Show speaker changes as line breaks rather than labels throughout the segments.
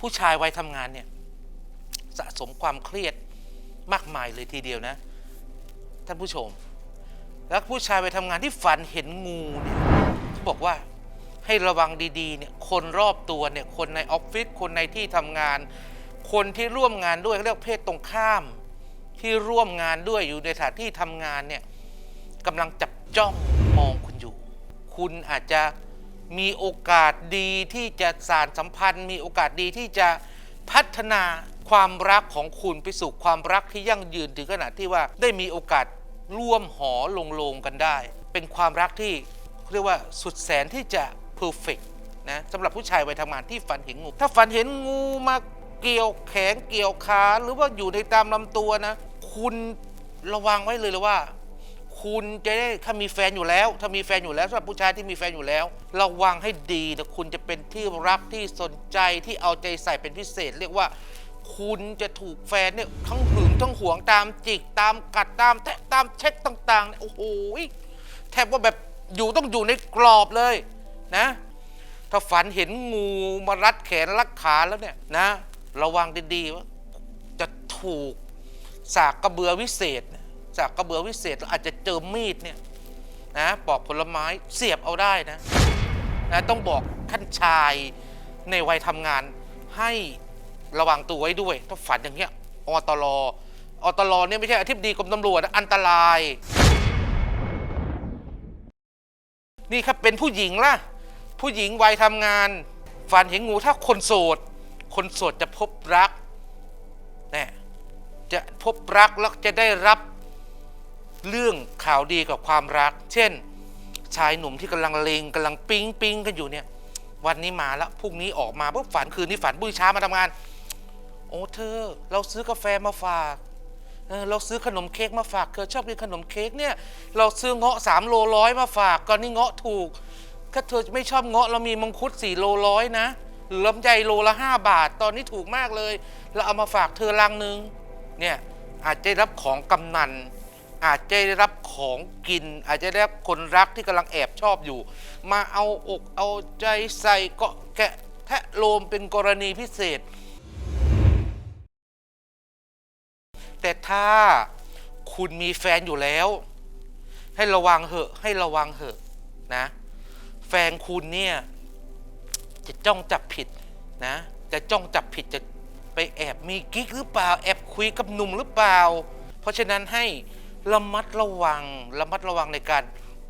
ผู้ชายวัยทำงานเนี่ยสะสมความเครียดมากมายเลยทีเดียวนะ ท่านผู้ชม แล้วผู้ชายไปทำงานที่ฝันเห็นงูเนี่ยเขาบอกว่าให้ระวังดีๆเนี่ยคนรอบตัวเนี่ยคนในออฟฟิศคนในที่ทำงาน คนที่ร่วมงานด้วยเรียกเพศตรงข้าม ที่ร่วมงานด้วยอยู่ในสถานที่ทำงานเนี่ยกำลังจับจ้องมองคุณอยู่ คุณอาจจะ มีโอกาสดีที่จะสารสัมพันธ์ มีโอกาสดีที่จะพัฒนาความรักของคุณไปสู่ความรักที่ยั่งยืนถึงขนาดที่ว่าได้มีโอกาสร่วมหอลงโลงกันได้ เป็นความรักที่เรียกว่าสุดแสนที่จะเพอร์เฟกนะสำหรับผู้ชายวัยทำงานที่ฝันเห็นงู ถ้าฝันเห็นงูมาเกี่ยวแขนเกี่ยวขาหรือว่าอยู่ในตามลำตัวนะ คุณระวังไว้เลยเลยว่า คุณจะได้ถ้ามีแฟนอยู่แล้ว ถ้ามีแฟนอยู่แล้วสำหรับผู้ชายที่มีแฟนอยู่แล้ว ระวังให้ดีนะคุณจะเป็นที่รักที่สนใจที่เอาใจใส่เป็นพิเศษ เรียกว่า คุณจะถูกแฟนเนี่ยทั้งหึงทั้งหวงตามจิกตามกัดตามแทะตามเช็คต่างๆเนี่ยโอ้โหแทบว่าแบบอยู่ต้องอยู่ในกรอบเลยนะ ถ้าฝันเห็นงูมารัดแขนรัดขาแล้วเนี่ยนะ ระวังดีๆว่าจะถูกสากกระเบือวิเศษ เนี่ยสากกระเบือวิเศษแล้วอาจจะเจอมีดเนี่ยนะปอกผลไม้เสียบเอาได้นะนะต้องบอกท่านชายในวัยทำงานให้ระวังตัวไว้ด้วยถ้าฝันอย่างเงี้ยอตลออตลอเนี่ยไม่ใช่อธิบดีกรมตำรวจนะอันตราย นี่ครับเป็นผู้หญิงล่ะ ผู้หญิงวัยทำงาน ฝันเห็นงูถ้าคนโสด คนโสดจะพบรักเนี่ยจะพบรักแล้วจะได้รับ เรื่องข่าวดีกับความรัก เช่น ชายหนุ่มที่กำลังเลงกำลังปิ๊งปิ๊งกันอยู่เนี่ย วันนี้มาแล้วพรุ่งนี้ออกมาปุ๊บฝันคืนนี้ฝันบุ้ยช้ามาทำงาน โอ้เธอ เราซื้อกาแฟมาฝากเราซื้อขนมเค้กมาฝากเธอชอบกินขนมเค้กเนี่ย เราซื้อเงาะสามโลร้อยมาฝากก่อนนี่เงาะถูก ถ้าเธอไม่ชอบเงาะเรามีมังคุด4โลร้อยนะหรือลำไยโลละ5บาท ตอนนี้ถูกมากเลย เราเอามาฝากเธอลังนึงเนี่ยอาจจะรับของกำนัน อาจจะได้รับของกิน อาจจะได้รับคนรักที่กำลังแอบชอบอยู่ มาเอาอกเอาใจใส่เกาะแกะแทะโลมเป็นกรณีพิเศษ แต่ถ้าคุณมีแฟนอยู่แล้ว ให้ระวังเหอะให้ระวังเหอะนะ แฟนคุณเนี่ยจะจ้องจับผิดนะจะจ้องจับผิดจะไปแอบมีกิ๊กหรือเปล่า แอบคุยกับหนุ่มหรือเปล่า เพราะฉะนั้นให้ ระมัดระวังระมัดระวังในการ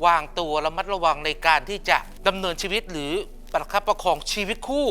วางตัวระมัดระวังในการที่จะดำเนินชีวิตหรือประคับประคองชีวิตคู่